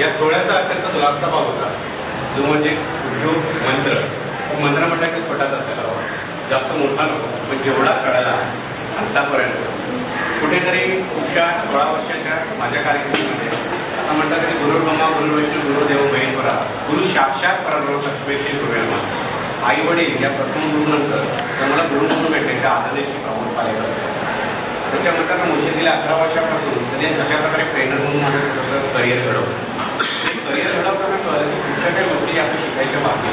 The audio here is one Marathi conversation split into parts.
या सोहळ्याचा अत्यंत लास्टचा भाग होता. जो म्हणजे उद्योग मंत्र. मंत्र म्हटलं की छोटाच असायला हवा जास्त मोठा नको. पण जेवढा कळायला आतापर्यंत. कुठेतरी पुढच्या सोळा वर्षाच्या माझ्या कार्यक्रमामध्ये असं म्हणतात की गुरु ब्रह्मा गुरु विष्णू गुरुदेव महेश्वरा गुरु साक्षात परब्रह्म लक्ष्मीशी गुरुमा आई वडील या प्रथम गुरुनंतर तर मला गुरु म्हणून भेटले. त्या आदर्शी प्रमोद पाहिजे त्याच्या म्हणतात मुशी गेल्या अकरा वर्षापासून त्यांनी अशा प्रकारे ट्रेनर म्हणून माझं करिअर घडवलं. करिअर घडवताना कळलं खूपशा काही गोष्टी आपण शिकायच्या बाकी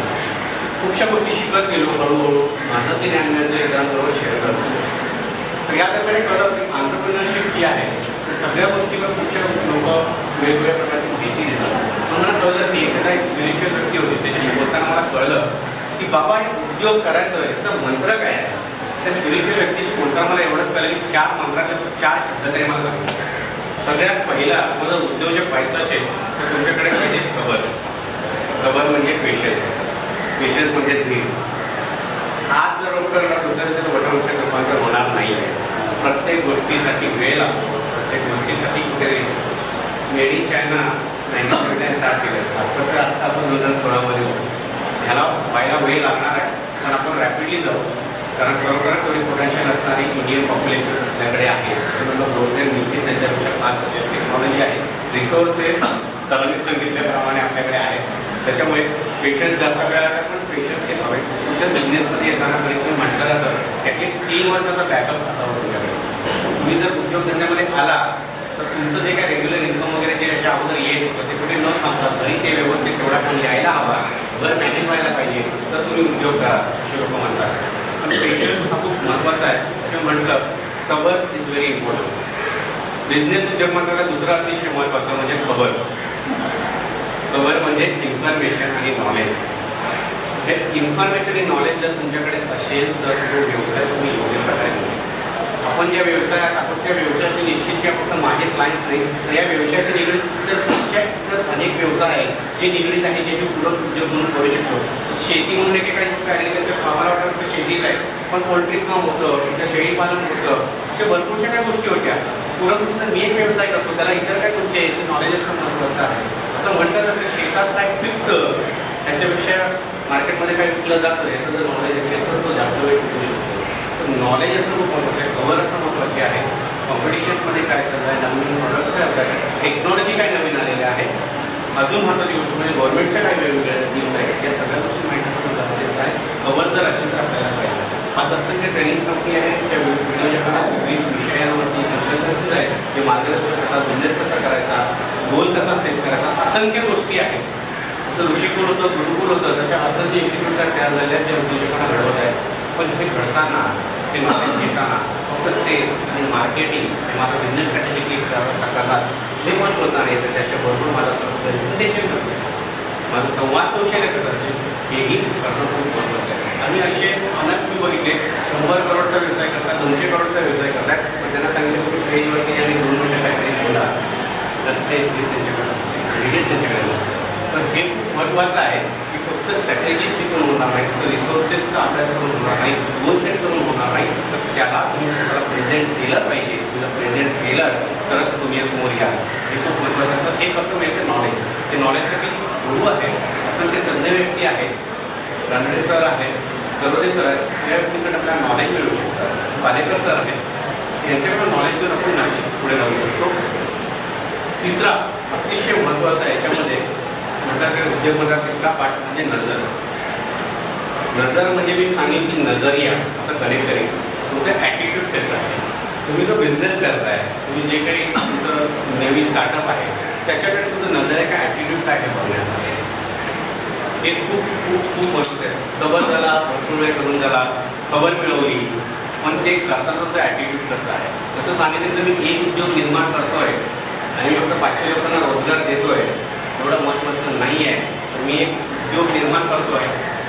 खूपशा गोष्टी शिकत गेलो हळूहळू माझं ते ज्ञान मिळतं इतरांबरोबर शेअर करतो तर या प्रकारे कळलं की आंतरप्रिनरशिप जी आहे तर सगळ्या गोष्टीवर खूपशा लोक वेगवेगळ्या प्रकारची माहिती देतात मला कळलं की एखादा एक स्पिरिच्युअल व्यक्ती होती त्याच्याशी बोलताना मला कळलं की बाबा हे उद्योग करायचं याचा मंत्र काय आहे. त्या स्पिरिच्युअल व्यक्तीशी बोलताना मला एवढंच कळलं की चार मंत्राचे चार शब्द तरी मला सगळ्यात पहिला मला उद्योजक व्हायचं असेल तर तुमच्याकडे पाहिजे सबर सबर म्हणजे पेशन्स पेशन्स म्हणजे धीर. आज जर रोकडला दुसऱ्याचं वटवृक्षात रूपांतर होणार नाही प्रत्येक गोष्टीसाठी वेळ लागतो. प्रत्येक गोष्टीसाठी कुठेतरी मेड इन चायना स्टार्ट केलं फक्त तर आत्ता आपण दोन हजार सोळामध्ये होतो. ह्याला व्हायला वेळ लागणार आहे. पण आपण रॅपिडली जाऊ. कारण खरोखर थोडी पोटेन्शियल असणारी इंडियन पॉप्युलेशन आपल्याकडे आहे. त्याच्यामुळे रोजगार निश्चित त्यांच्यापेक्षा फास्ट असेल टेक्नॉलॉजी आहे. रिसोर्सेस सरांनी सांगितल्याप्रमाणे आपल्याकडे आहे. त्याच्यामुळे पेशंट जास्त वेळ आला पण पेशन्स सेफ हवे. तुमच्या बिझनेसमध्ये येताना तरी म्हटलं जातं ॲटलीस्ट तीन वर्षाचा बॅकअप असावा तुमच्याकडे. तुम्ही जर उद्योगधंद्यामध्ये आला तर तुमचं जे काय रेग्युलर इन्कम वगैरे जे याच्या अगोदर येत होतं ते कुठे न थांबता तरी ते व्यवस्थित तेवढा पण यायला हवा. जर मॅनेज व्हायला पाहिजे. तर तुम्ही उद्योग करा असे लोक म्हणतात. पण पेशंट हा खूप महत्त्वाचा आहे. त्याच्यामुळे म्हटलं खबर इज व्हेरी इम्पॉर्टंट बिझनेस उद्योग म्हणताना दुसरा अतिशय महत्त्वाचा म्हणजे खबर. खबर म्हणजे इन्फॉर्मेशन आणि नॉलेज हे इन्फॉर्मेशन आणि नॉलेज जर तुमच्याकडे असेल तर तो व्यवसाय तुम्ही योग्य प्रकारे करू आपण ज्या व्यवसायात आपण त्या व्यवसायाशी निश्चित किंवा फक्त माझे क्लायंट्स नाही. तर या व्यवसायाशी निगडीत तर तुमच्या इतर अनेक व्यवसाय आहेत जे निगडीत आहे ज्याचे पूरक उद्योग म्हणून करू शकतो. शेती म्हणून एकेकाळी लोक ॲग्रिकल्चर आम्हाला वाटतं की शेतीच आहे. पण पोल्ट्री फार्म होतं तिथं शेळीपालन होतं. अशा भरपूरशा काही गोष्टी होत्या. पूरक नुसतं मी एक व्यवसाय करतो. त्याला इतर काय गोष्टी आहेत याची नॉलेज असणं महत्त्वाचं आहे. असं म्हणतात तर शेतात काय पिकतं त्याच्यापेक्षा मार्केटमध्ये काय विकलं जातं याचं जर नॉलेज असेल तर तो जास्त वेळ टिकू शकतो. नॉलेज असणं खूप महत्त्वाचं आहे कवर असणं महत्त्वाचे आहे कॉम्पिटिशन्समध्ये काय चाललं आहे नवीन प्रॉडक्ट काय होत आहे टेक्नॉलॉजी काय नवीन आलेल्या आहे? अजून महत्त्वाची गोष्ट म्हणजे गव्हर्नमेंटच्या काय वेगवेगळ्या स्कीम्स आहेत. या सगळ्या गोष्टी माहिती असणं गरजेचं आहे. कवर जर असेल तर आपल्याला पाहिजे. आता असंख्य ट्रेनिंग कंपनी आहे त्या विद्यार्थ्यांना विविध विषयांवरती कन्सल्टन्सीज आहे. जे मार्गदर्शन करतात बिझनेस कसा करायचा गोल कसा सेट करायचा असंख्य गोष्टी आहेत. जसं ऋषिकुल होतं गुरुकुल होतं तशा असंख्य इन्स्टिट्यूट तयार झाले आहेत जे उद्योजकांना पण हे घडताना ते नॉलेज घेताना फक्त सेल्स आणि मार्केटिंग हे माझं बिझनेस स्ट्रॅटेजी करतात हे महत्त्वाचं आहे तर त्याच्याबरोबर माझं प्रेझेंटेशन कसं माझं संवाद कौशल्य कसं असेल हेही करणं खूप महत्त्वाचं आहे. आणि असे अनेक मी बघितले शंभर करोडचा व्यवसाय करतात दोनशे करोडचा व्यवसाय करतात पण त्यांना सांगितलं की पेजवरती आणि दोन वर्ष काहीतरी बोला तर ते त्यांच्याकडे त्यांच्याकडे तर हे खूप महत्त्वाचं आहे. तर स्ट्रॅटेजी शिकून होणार नाही. तर रिसोर्सेसचा अभ्यास करून होणार नाही. गोल सेट करून होणार नाही. तर त्याला तुम्ही स्वतःला प्रेझेंट केलं पाहिजे. तुला प्रेझेंट केलं तरच तुम्ही समोर या हे खूप महत्त्वाचं असतं तर हे फक्त मिळते नॉलेज ते नॉलेजसाठी गुरु आहे. असं ते तज्ज्ञ व्यक्ती आहेत रानडे सर आहेत सरोदे सर आहेत या व्यक्तीकडे आपल्याला नॉलेज मिळू शकतात पालेकर सर आहेत यांच्याकडे नॉलेज घेऊन आपण नाशिक पुढे जाऊ शकतो. तिसरा अतिशय महत्त्वाचा याच्यामध्ये म्हणतात उद्योगमधला तिसरा पाठ म्हणजे नजर. नजर म्हणजे मी सांगेन की नजरिया असं कनेक्ट करेन तुमचं ॲटिट्यूड कसं आहे? तुम्ही जो बिझनेस करताय तुम्ही जे काही तुमचं नवीन स्टार्टअप आहे त्याच्याकडे तुमचं नजर काय ॲटिट्यूड काय आहे बघण्याचं हे खूप खूप खूप महत्त्वाचं आहे. सबर झाला भरपूर वेळ करून झाला खबर मिळवली. पण ते करतानाचं ॲटिट्यूड कसं आहे? जसं सांगितलं तर मी एक उद्योग निर्माण करतोय आणि फक्त पाचशे लोकांना रोजगार देतोय एवढं महत्त्वाचं नाही आहे तर मी एक उद्योग निर्माण करतोय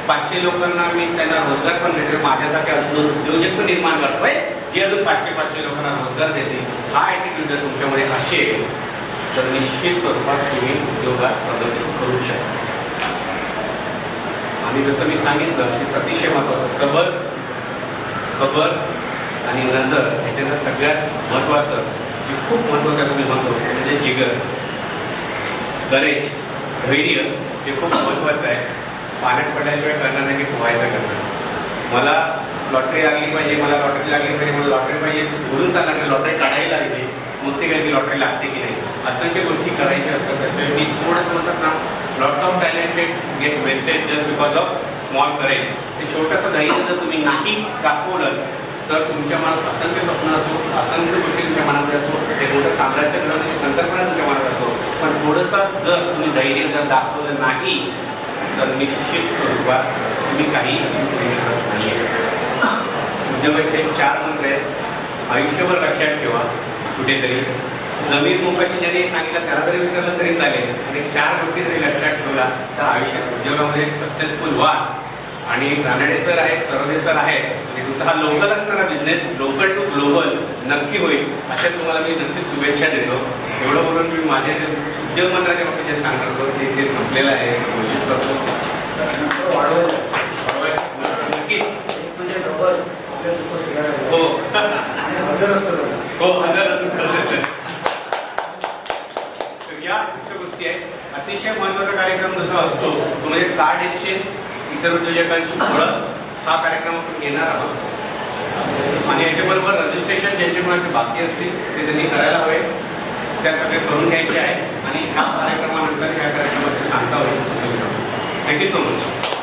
पाचशे लोकांना मी त्यांना रोजगार पण देतोय माझ्यासारखे अजून उद्योजक पण निर्माण करतोय जे अजून पाचशे पाचशे लोकांना रोजगार देतील. हा ॲटिट्यूड जर तुमच्यामध्ये असेल तर निश्चित स्वरूपात तुम्ही उद्योगात प्रगती करू शकता. आणि जसं मी सांगितलं की अतिशय महत्त्वाचं सबर खबर आणि नजर ह्याच्यातलं सगळ्यात महत्त्वाचं जे खूप महत्त्वाचं तुम्ही म्हणतो म्हणजे जिगर. करेज धैर्य हे खूप महत्त्वाचं आहे. पाण्यात पडल्याशिवाय करणार नाही की पोहायचं कसं. मला लॉटरी लागली पाहिजे मला लॉटरी लागली पाहिजे मला लॉटरी पाहिजे बोलून चालणार नाही. लॉटरी काढायला लागली मग ते काही लॉटरी लागते की नाही? असंख्य गोष्टी करायच्या असतात. त्याच्यामुळे मी थोडंसं म्हणतात ना lots of talented get wasted just because of small courage ते छोटंसं धैर्य जर तुम्ही नाही दाखवलं तर तुमच्या मनात असंख्य स्वप्न असो असंख्य गोष्टी तुमच्या मनात असो ते मोठं साम्राज्य घडवण्याची संकल्पना तुमच्या मनात असो पण थोडंसं जर तुम्ही धैर्य जर दाखवलं नाही तर निश्चित स्वरूपात तुम्ही काही शकत नाही उद्योगाचे चार मंत्र आहेत. आयुष्यभर लक्षात ठेवा. कुठेतरी जमीन मुकाशी ज्याने सांगितलं त्याला तरी विसरलं तरी चालेल. आणि चार गोष्टी जरी लक्षात ठेवला तर आयुष्यात उद्योगामध्ये सक्सेसफुल व्हा. आणि रानडे सर आहेत सरोदे सर आहेत आणि तुमचा हा लोकल असणारा बिझनेस लोकल टू ग्लोबल नक्की होईल. अशा तुम्हाला मी नक्की शुभेच्छा देतो. एवढं बोलून मी माझे जे उद्योगमंत्र्याच्या बाबतीत जे सांगत होतो ते ते संपलेलं आहे. कोशिश घोषित करतो. वाढवायचं म्हणजे हो, हो हजर तर या मुख्य गोष्टी आहेत. अतिशय महत्त्वाचा कार्यक्रम जसा असतो तो म्हणजे कार्ड एक्सचेंज इतर उद्योजकांची ओळख हा कार्यक्रम आपण घेणार आहोत. आणि याच्याबरोबर रजिस्ट्रेशन ज्यांचे कोणाचे बाकी असतील ते त्यांनी करायला हवे. त्या सगळे करून घ्यायचे आहे आणि ह्या कार्यक्रमानंतर ह्या कार्यक्रमाची सांगता होईल असं थँक्यू सो मच